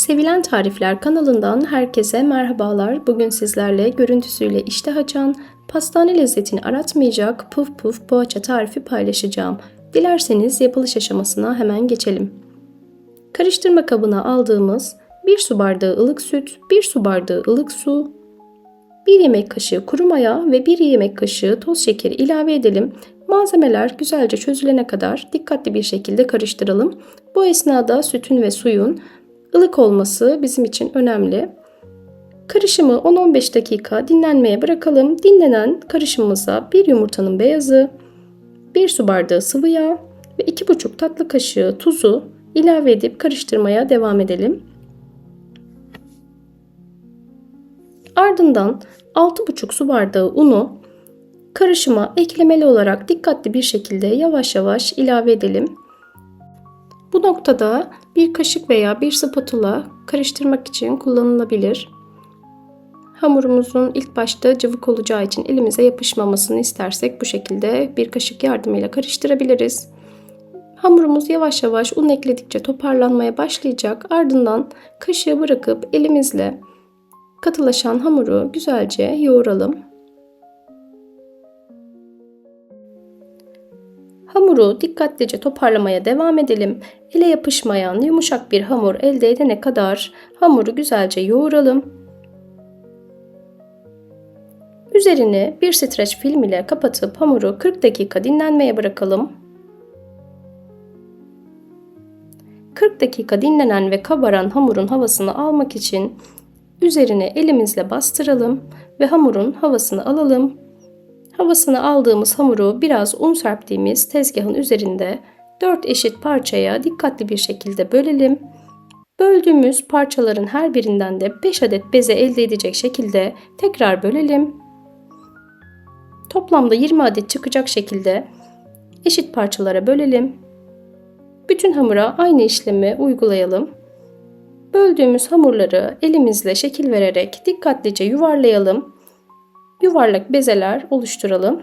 Sevilen Tarifler kanalından herkese merhabalar. Bugün sizlerle görüntüsüyle iştah açan, pastane lezzetini aratmayacak puf puf poğaça tarifi paylaşacağım. Dilerseniz yapılış aşamasına hemen geçelim. Karıştırma kabına aldığımız 1 su bardağı ılık süt, 1 su bardağı ılık su, 1 yemek kaşığı kuru maya ve 1 yemek kaşığı toz şekeri ilave edelim. Malzemeler güzelce çözülene kadar dikkatli bir şekilde karıştıralım. Bu esnada sütün ve suyun ılık olması bizim için önemli. Karışımı 10-15 dakika dinlenmeye bırakalım. Dinlenen karışımımıza bir yumurtanın beyazı, 1 su bardağı sıvı yağ ve 2,5 tatlı kaşığı tuzu ilave edip karıştırmaya devam edelim. Ardından 6,5 su bardağı unu karışıma eklemeli olarak dikkatli bir şekilde yavaş yavaş ilave edelim. Bu noktada bir kaşık veya bir spatula karıştırmak için kullanılabilir. Hamurumuzun ilk başta cıvık olacağı için elimize yapışmamasını istersek bu şekilde bir kaşık yardımıyla karıştırabiliriz. Hamurumuz yavaş yavaş un ekledikçe toparlanmaya başlayacak. Ardından kaşığı bırakıp elimizle katılaşan hamuru güzelce yoğuralım. Hamuru dikkatlice toparlamaya devam edelim. Ele yapışmayan yumuşak bir hamur elde edene kadar hamuru güzelce yoğuralım. Üzerini bir streç film ile kapatıp hamuru 40 dakika dinlenmeye bırakalım. 40 dakika dinlenen ve kabaran hamurun havasını almak için üzerine elimizle bastıralım ve hamurun havasını alalım. Havasını aldığımız hamuru biraz un serptiğimiz tezgahın üzerinde 4 eşit parçaya dikkatli bir şekilde bölelim. Böldüğümüz parçaların her birinden de 5 adet beze elde edecek şekilde tekrar bölelim. Toplamda 20 adet çıkacak şekilde eşit parçalara bölelim. Bütün hamura aynı işlemi uygulayalım. Böldüğümüz hamurları elimizle şekil vererek dikkatlice yuvarlayalım. Yuvarlak bezeler oluşturalım.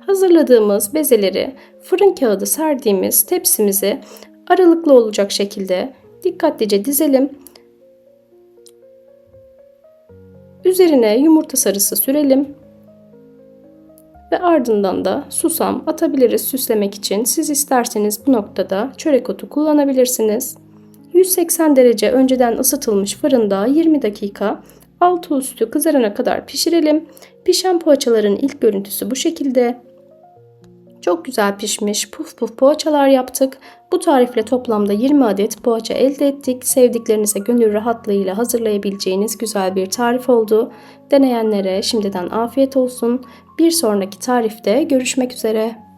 Hazırladığımız bezeleri fırın kağıdı serdiğimiz tepsimize aralıklı olacak şekilde dikkatlice dizelim. Üzerine yumurta sarısı sürelim. Ve ardından da susam atabiliriz süslemek için. Siz isterseniz bu noktada çörek otu kullanabilirsiniz. 180 derece önceden ısıtılmış fırında 20 dakika altı üstü kızarana kadar pişirelim. Pişen poğaçaların ilk görüntüsü bu şekilde. Çok güzel pişmiş puf puf poğaçalar yaptık. Bu tarifle toplamda 20 adet poğaça elde ettik. Sevdiklerinize gönül rahatlığıyla hazırlayabileceğiniz güzel bir tarif oldu. Deneyenlere şimdiden afiyet olsun. Bir sonraki tarifte görüşmek üzere.